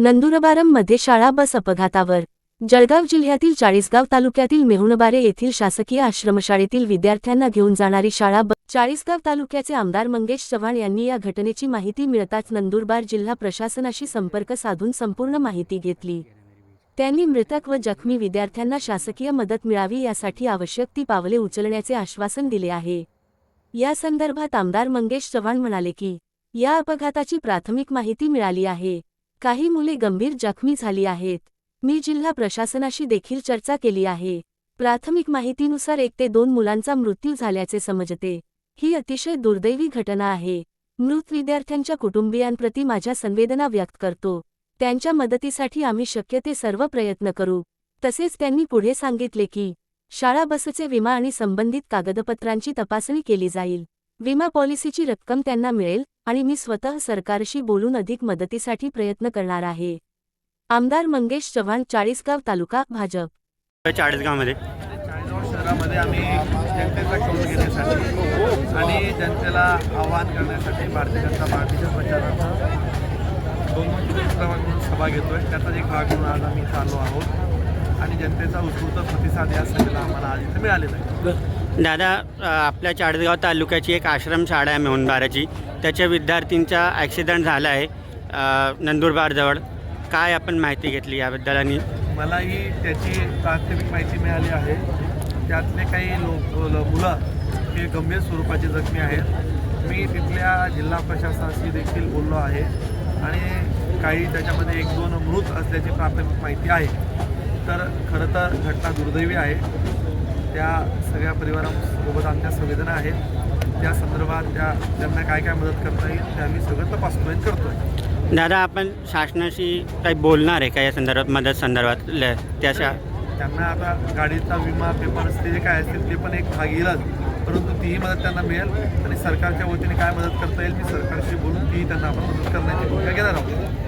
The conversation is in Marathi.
नंदुरबारममध्ये शाळा बस अपघातावर. जळगाव जिल्ह्यातील चाळीसगाव तालुक्यातील मेहुणबारे येथील शासकीय आश्रमशाळेतील विद्यार्थ्यांना घेऊन जाणारी शाळा बस चाळीसगाव तालुक्याचे आमदार मंगेश चव्हाण यांनी या घटनेची माहिती मिळताच नंदुरबार जिल्हा प्रशासनाशी संपर्क साधून संपूर्ण माहिती घेतली. त्यांनी मृतक व जखमी विद्यार्थ्यांना शासकीय मदत मिळावी यासाठी आवश्यक ती पावले उचलण्याचे आश्वासन दिले आहे. या संदर्भात आमदार मंगेश चव्हाण म्हणाले की या अपघाताची प्राथमिक माहिती मिळाली आहे. काही मुले गंभीर जखमी झाली आहेत. मी जिल्हा प्रशासनाशी देखील चर्चा केली आहे. प्राथमिक माहितीनुसार एक ते दोन मुलांचा मृत्यू झाल्याचे समजते. ही अतिशय दुर्दैवी घटना आहे. मृत विद्यार्थ्यांच्या कुटुंबियांप्रती माझ्या संवेदना व्यक्त करतो. त्यांच्या मदतीसाठी आम्ही शक्य ते सर्व प्रयत्न करू. तसेच त्यांनी पुढे सांगितले की शाळा बसचे विमा आणि संबंधित कागदपत्रांची तपासणी केली जाईल. विमा पॉलिसीची रक्कम त्यांना मिळेल आणि मी स्वतः सरकारशी बोलून अधिक मदतीसाठी प्रयत्न करणार आहे. आमदार मंगेश चव्हाण चाळीसगाव तालुका भाजप. चाळीसगावमध्ये. चाळीसगाव शहरामध्ये आम्ही जनतेचा कौल घेण्यासाठी आणि जनतेला आवाहन करण्यासाठी भारतीय जनता पार्टीच्या प्रचाराचा दोन सभा त्याचाच एक भाग म्हणून आज आम्ही चाललो आहोत. आणि जनतेचा उत्स्फूर्त प्रतिसाद या सभेला आम्हाला आज इथे मिळालेला आहे. दादा आपल्या चाळीसगाव तालुक्याची एक आश्रमशाळा आहे मेहुणबाराची त्याच्या विद्यार्थींचा ॲक्सिडेंट झाला आहे नंदुरबारजवळ. काय आपण माहिती घेतली याबद्दल आणि मलाही त्याची प्राथमिक माहिती मिळाली आहे. त्यातले काही लोक मुलं हे गंभीर स्वरूपाचे जखमी आहेत. मी तिथल्या जिल्हा प्रशासनाशी देखील बोललो आहे आणि काही त्याच्यामध्ये एक दोन मृत असल्याची प्राथमिक माहिती आहे. तर खरं तर घटना दुर्दैवी आहे. त्या सगळ्या परिवारासोबत आमच्या संवेदना आहेत. त्या संदर्भात त्या त्यांना काय काय मदत करता येईल ते आम्ही सगळं तपासतोय आणि करतोय. दादा आपण शासनाशी काही बोलणार आहे का या संदर्भात मदत संदर्भात? ल- त्याच्या त्यांना आता गाडीचा विमा पेपर्स ते जे काय असतील ते पण एक भाग येईलच परंतु तीही मदत त्यांना मिळेल आणि सरकारच्या वतीने काय मदत करता येईल मी सरकारशी बोलून तीही त्यांना आपण मदत करण्याची भूमिका घेणार आहोत.